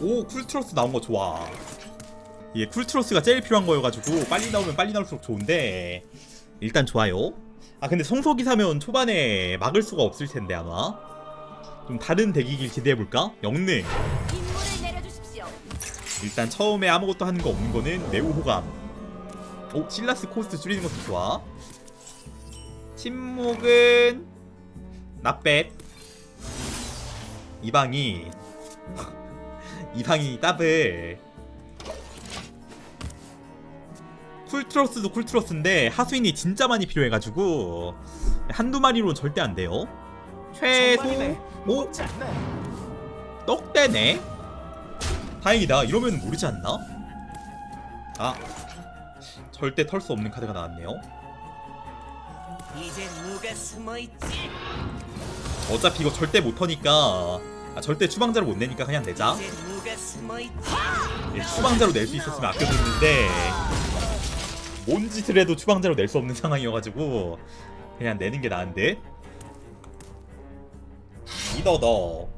오 쿨트로스 나온 거 좋아. 이게 쿨트로스가 제일 필요한 거여가지고 빨리 나오면 빨리 나올수록 좋은데 일단 좋아요. 아 근데 성소기 사면 초반에 막을 수가 없을 텐데 아마. 좀 다른 대기길 기대해볼까? 영능. 일단 처음에 아무것도 하는 거 없는 거는 매우 호감. 오 실라스 코스트 줄이는 것도 좋아. 침묵은 나뱃. 이방이 이방이 더블 쿨트로스도 쿨트로스인데 하수인이 진짜 많이 필요해가지고 한두 마리로는 절대 안 돼요. 최소 오 떡대네. 다행이다. 이러면 모르지 않나? 아 절대 털 수 없는 카드가 나왔네요. 이제 누가 숨어 있지? 어차피 이거 절대 못 터니까 아, 절대 추방자로 못 내니까 그냥 내자? 예, 추방자로 낼 수 있었으면 아껴뒀는데 뭔 짓을 해도 추방자로 낼 수 없는 상황이어가지고 그냥 내는 게 나은데 이더더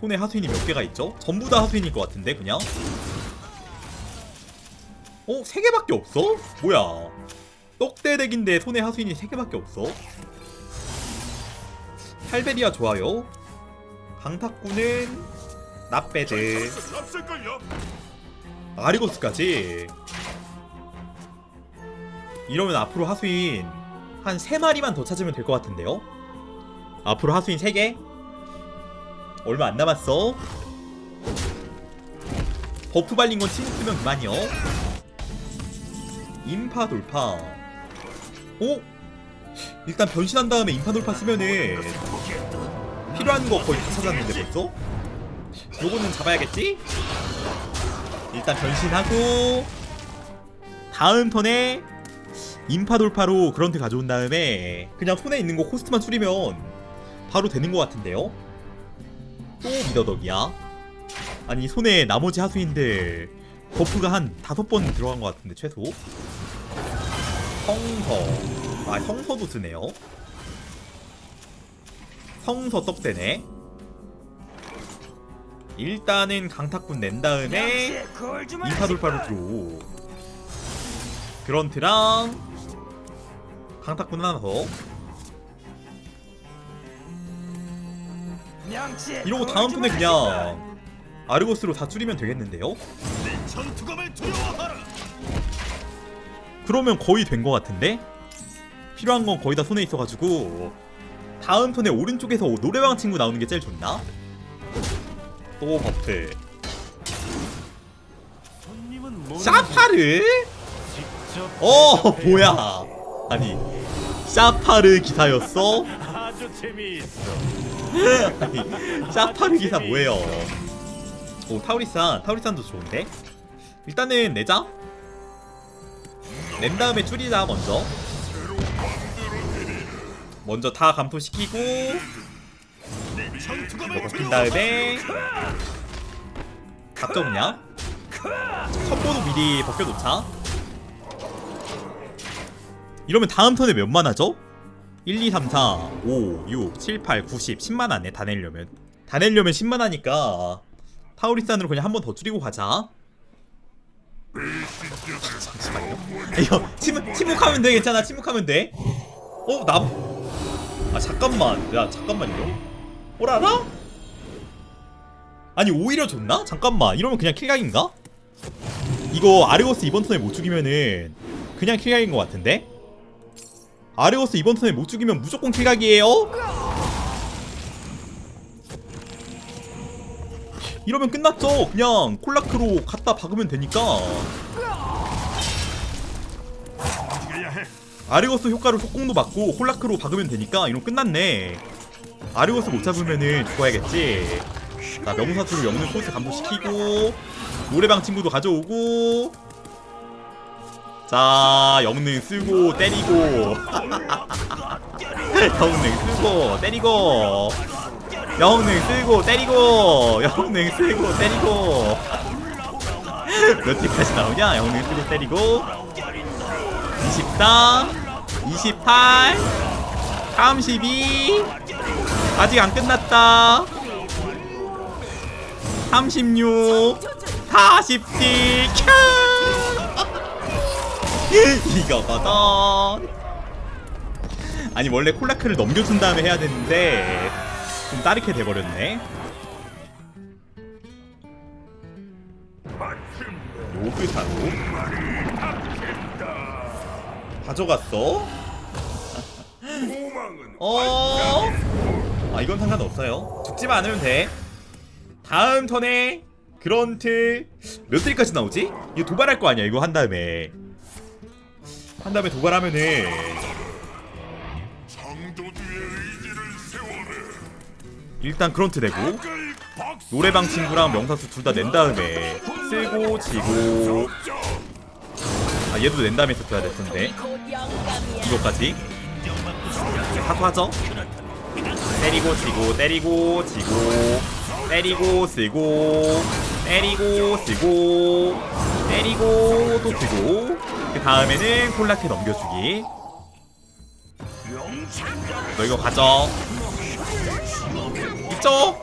손에 하수인이 몇 개가 있죠? 전부 다 하수인일 것 같은데 그냥 어? 세 개밖에 없어? 뭐야 떡대덱인데 손에 하수인이 세 개밖에 없어? 탈베리아 좋아요 강탁구는 나빼드 아리고스까지 이러면 앞으로 하수인 한 3마리만 더 찾으면 될 것 같은데요? 앞으로 하수인 3개? 얼마 안 남았어 버프 발린 건친 쓰면 그만이요 인파 돌파 오? 일단 변신한 다음에 인파 돌파 쓰면은 필요한 거 거의 다 찾았는데 벌써? 요거는 잡아야겠지? 일단 변신하고 다음 턴에 인파 돌파로 그런트 가져온 다음에 그냥 손에 있는 거 코스트만 줄이면 바로 되는 것 같은데요? 또 미더덕이야? 아니 손에 나머지 하수인들 버프가 한 다섯 번 들어간 것 같은데 최소 성서 아 성서도 쓰네요 성서 떡대네. 일단은 강탁군 낸 다음에 인파 돌파로 들어 그런트랑 강탁군 하나 더. 이러고 다음 턴에 그냥 아르고스로 다 줄이면 되겠는데요? 그러면 거의 된 것 같은데? 필요한 건 거의 다 손에 있어가지고 다음 턴에 오른쪽에서 노래방 친구 나오는 게 제일 좋나? 또 버프. 샤파르? 어 뭐야? 아니 샤파르 기사였어? 아니 샤파르 기사 뭐예요? 오 타우리산. 타우리산도 좋은데? 일단은 내자. 낸 다음에 줄이자 먼저 먼저 다 감소시키고 이거 벗긴 다음에 각적냐? 첩보도 미리 벗겨놓자. 이러면 다음 턴에 몇만 하죠? 1, 2, 3, 4, 5, 6, 7, 8, 9, 10, 10만 하네 다 내려면. 다 내려면 10만 하니까 타우리산으로 그냥 한 번 더 줄이고 가자. 잠시만요. 침묵하면 돼 괜찮아. 침묵하면 돼. 어? 나... 아 잠깐만 야 잠깐만요 오라라? 아니 오히려 좋나? 잠깐만 이러면 그냥 킬각인가? 이거 아르고스 이번 턴에 못 죽이면은 그냥 킬각인 것 같은데? 아르고스 이번 턴에 못 죽이면 무조건 킬각이에요? 이러면 끝났죠 그냥 콜라크로 갖다 박으면 되니까 아르고스 효과로 속공도 맞고 콜라크로 박으면 되니까 이러면 끝났네. 아르고스 못 잡으면은 죽어야겠지? 자 명사수로 영능 코스 감소시키고 노래방 친구도 가져오고 자 영능 쓰고 때리고 영능 쓰고 때리고 영능 쓰고 때리고 영능 쓰고 때리고 몇 티까지 나오냐? 영능 쓰고 때리고 24 28 32 아직 안 끝났다. 36 40띠 이거거든 아니 원래 콜라크를 넘겨준 다음에 해야 되는데 좀 따르게 돼버렸네. 요그사로 가져갔어? 어? 아 이건 상관없어요. 죽지만 않으면 돼. 다음 턴에 그런트 몇 딜까지 나오지? 이거 도발할 거 아니야 이거 한 다음에. 한 다음에 도발하면은. 일단 크런트 내고. 노래방 친구랑 명사수 둘 다 낸 다음에 쓰고 지고. 아 얘도 낸 다음에 썼어야 될 텐데 이거까지. 사과하죠 때리고 지고 때리고 지고. 때리고 쓰고. 때리고 쓰고. 때리고 또 쓰고. 그 다음에는 콜라테 넘겨주기. 너 이거 가져. 있죠?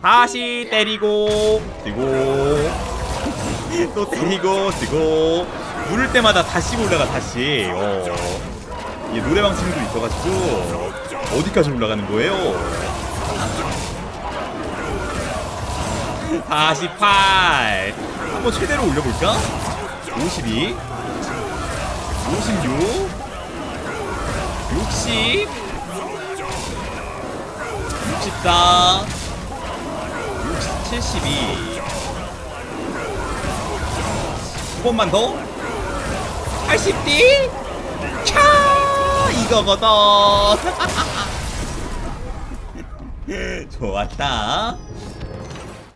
다시 때리고 쓰고. 또 때리고 쓰고 누를 때마다 다시 올라가 다시. 어. 이게 노래방 친구도 있어가지고 어디까지 올라가는 거예요? 48 한번 최대로 올려볼까? 52 56 60 64 60, 72 두 번만 더 80D 캬 이거거든. 좋았다